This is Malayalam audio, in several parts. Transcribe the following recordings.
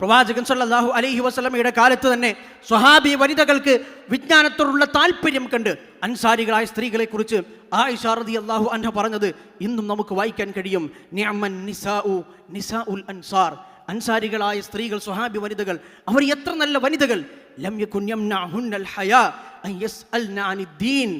പ്രവാചകൻ സല്ലാഹു അലൈഹി വസ്ലമയുടെ കാലത്ത് തന്നെ സ്വഹാബി വനിതകൾക്ക് വിജ്ഞാനത്തോടുള്ള താല്പര്യം കണ്ട് അൻസാരികളായ സ്ത്രീകളെ കുറിച്ച് ആയിഷ റളിയല്ലാഹു അൻഹ പറഞ്ഞത് ഇന്നും നമുക്ക് വായിക്കാൻ കഴിയും നിസാഉൽ അൻസാർ. അൻസാരികളായ സ്ത്രീകൾ സ്വഹാബി വനിതകൾ അവർ എത്ര നല്ല വനിതകൾ. ലം ഹയാ അനിദ്ദീൻ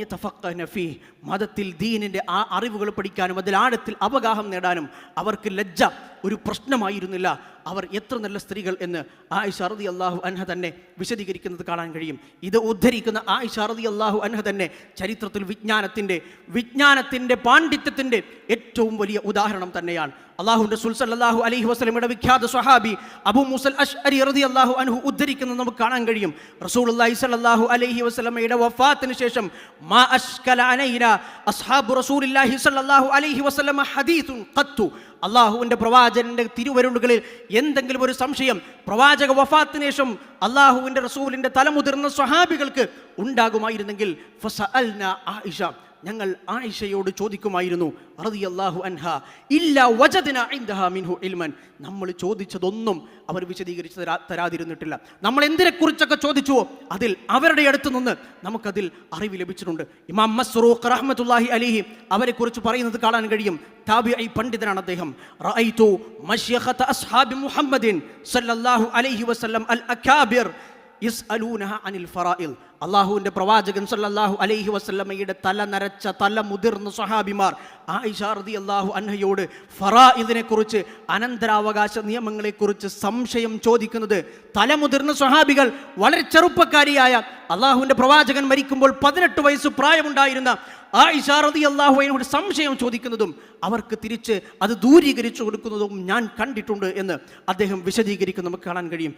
യതഫഖഹന ഫീ മതത്തിൽ ദീനിന്റെ ആ അറിവുകൾ പഠിക്കാനും അതിൽ ആഴത്തിൽ അവഗാഹം നേടാനും അവർക്ക് ലജ്ജ ഒരു പ്രശ്നമായിരുന്നില്ല. അവർ എത്ര നല്ല സ്ത്രീകൾ എന്ന് ആയിഷ റതി അള്ളാഹു അൻഹ തന്നെ വിശദീകരിക്കുന്നത് കാണാൻ കഴിയും. ഇത് ഉദ്ധരിക്കുന്ന ആയിഷ റതി അള്ളാഹു അൻഹ തന്നെ ചരിത്രത്തിൽ വിജ്ഞാനത്തിന്റെ വിജ്ഞാനത്തിന്റെ പാണ്ഡിത്യത്തിന്റെ ഏറ്റവും വലിയ ഉദാഹരണം തന്നെയാണ്. അള്ളാഹു സുൽസല്ലാഹു അലഹി വസ്ലമിയുടെ വിഖ്യാത സ്വഹാബി അബു മുസൽ അഷ് അരി റതി അള്ളാഹു അൻഹു ഉദ്ധരിക്കുന്നത് നമുക്ക് കാണാൻ കഴിയും. റസൂലുള്ളാഹി സ്വല്ലല്ലാഹു അലഹി വസ്ലമയുടെ വഫാത്തിന് ശേഷം മാ അഷ്കല അനൈന അസ്ഹാബു സ്വല്ലല്ലാഹു അലൈഹി വസല്ലമ ഹദീസുൻ ഖത്തു. അള്ളാഹുവിന്റെ പ്രവാചകന്റെ തിരുവരുളുകളിൽ എന്തെങ്കിലും ഒരു സംശയം പ്രവാചക വഫാത്തിന് ശേഷം അള്ളാഹുവിന്റെ റസൂലിന്റെ തലമുതിർന്ന സ്വഹാബികൾക്ക് ഉണ്ടാകുമായിരുന്നെങ്കിൽ ഞങ്ങൾ ആയിഷയോട് ചോദിക്കുമായിരുന്നു റളിയല്ലാഹു അൻഹ ഇല്ല വജദ്ന മിൻഹു ഇൽമൻ? നമ്മൾ ചോദിച്ചതൊന്നും അവർ വിശദീകരിച്ച് തരാ തരാതിരുന്നിട്ടില്ല. നമ്മൾ എന്തിനെക്കുറിച്ചൊക്കെ ചോദിച്ചുവോ? അതിൽ അവരുടെ അടുത്ത് നിന്ന് നമുക്കതിൽ അറിവ് ലഭിച്ചിട്ടുണ്ട്. ഇമാം മസ്റൂഖ് റഹ്മത്തുള്ളാഹി അലിഹി അവരെക്കുറിച്ച് പറയുന്നത് കാണാൻ കഴിയും. താബിഈ പണ്ഡിതനാണ് അദ്ദേഹം. റഅയ്തു മശ്യഖത അസ്ഹാബി മുഹമ്മദിൻ സല്ലല്ലാഹു അലൈഹി വസല്ലം അൽ അക്കാബിർ യസ്അലൂനഹ അനിൽ പ്രവാചകൻ സല്ലാഹു അലൈഹി വസ്ലമയുടെ തല നരച്ച തല മുതിർന്ന സ്വഹാബിമാർ ആയിഷ റതി അള്ളാഹു അൻഹയോട് ഫറാഇദിനെ കുറിച്ച് അനന്തരാവകാശ നിയമങ്ങളെക്കുറിച്ച് സംശയം ചോദിക്കുന്നത് തല മുതിർന്ന സ്വഹാബികൾ വളരെ ചെറുപ്പക്കാരിയായ അള്ളാഹുവിന്റെ പ്രവാചകൻ മരിക്കുമ്പോൾ പതിനെട്ട് വയസ്സ് പ്രായമുണ്ടായിരുന്ന ആയിഷ അള്ളാഹു അള്ളാഹുവിനോട് സംശയം ചോദിക്കുന്നതും അവർക്ക് തിരിച്ച് അത് ദൂരീകരിച്ചു കൊടുക്കുന്നതും ഞാൻ കണ്ടിട്ടുണ്ട് എന്ന് അദ്ദേഹം വിശദീകരിക്കും നമുക്ക് കാണാൻ കഴിയും.